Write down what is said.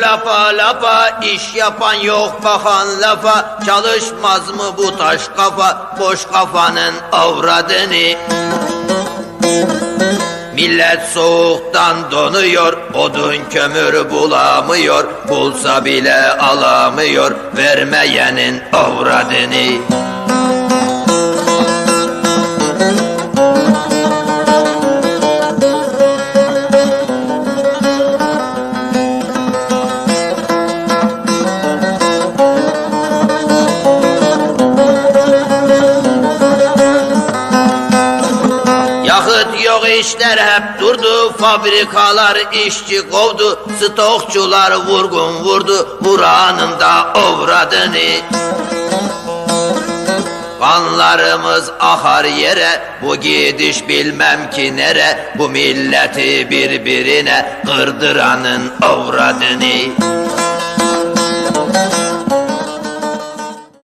lapa lapa iş yapan yok bakan lafa. Çalışmaz mı bu taş kafa? Boş kafanın avradını. Millet soğuktan donuyor, odun kömür bulamıyor, bulsa bile alamıyor, vermeyenin avradını. Yok işler hep durdu. Fabrikalar işçi kovdu. Stokçular vurgun vurdu. Vuranın da avradını Kanlarımız akar yere. Bu gidiş bilmem ki nere. Bu milleti birbirine Kırdıranın avradını